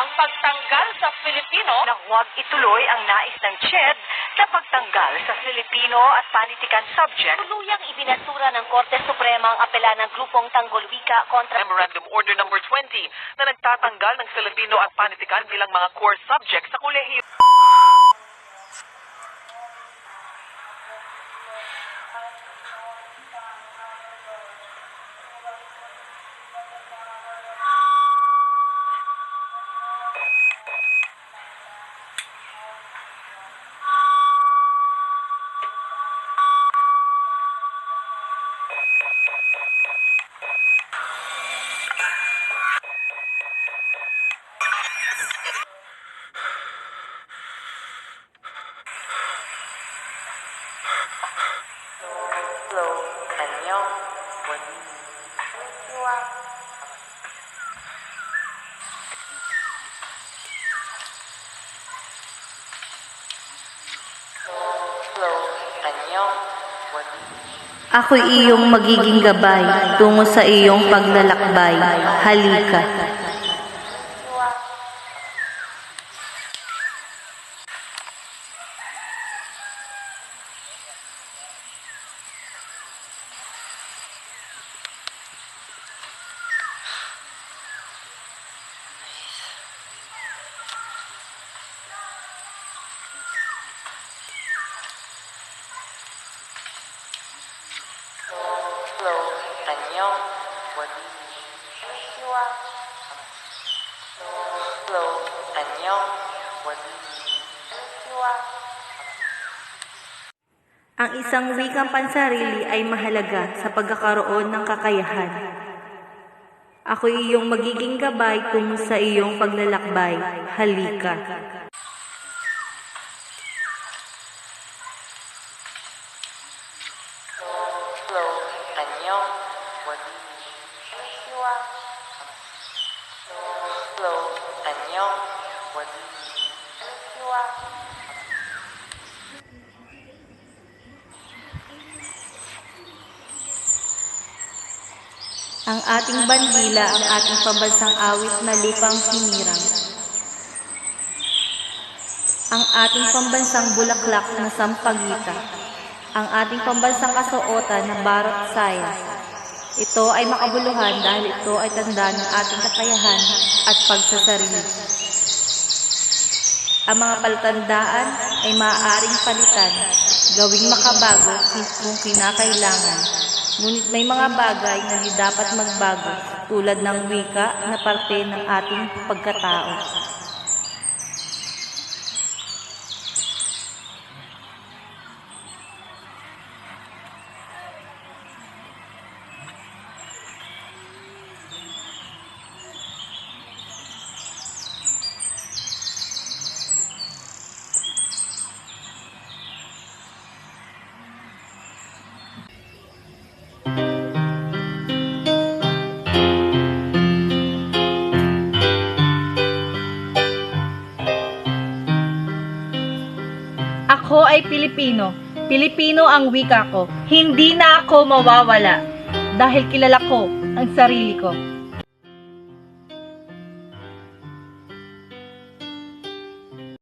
ang pagtanggal sa Filipino na huwag ituloy ang nais ng CHED na pagtanggal sa Filipino at panitikan subject Tuluyang ibinasura ng Korte Suprema ang apela ng grupong Tanggol Wika kontra Memorandum Order Number 20 na nagtatanggal ng Filipino at panitikan bilang mga core subjects sa kolehiyo. flow kanyang wali. Konnichiwa. Ako iyong magiging gabay tungo sa iyong paglalakbay. Halika. inhale, one, shiwa, slow, inhale, one, shiwa. Ang isang wikang pansarili ay mahalaga sa pagkakaroon ng kakayahan. Ako iyong magiging gabay tungo sa iyong paglalakbay. Halika. Slow, slow. Wadini, Shiwa, Lo, Anyong, Wadini, Ang ating bandila ang ating pambansang awit na lupang hinirang. Ang ating pambansang bulaklak na sampagita. Ang ating pambansang kasuotan na barot sayas ito ay makabuluhan dahil ito ay tanda ng ating kakayahan at pagsasarili. Ang mga palatandaan ay maaaring palitan, gawing makabago kung kinakailangan. Ngunit may mga bagay na di dapat magbago tulad ng wika na parte ng ating pagkatao. Ako ay Pilipino. Pilipino ang wika ko. Hindi na ako mawawala dahil kilala ko ang sarili ko.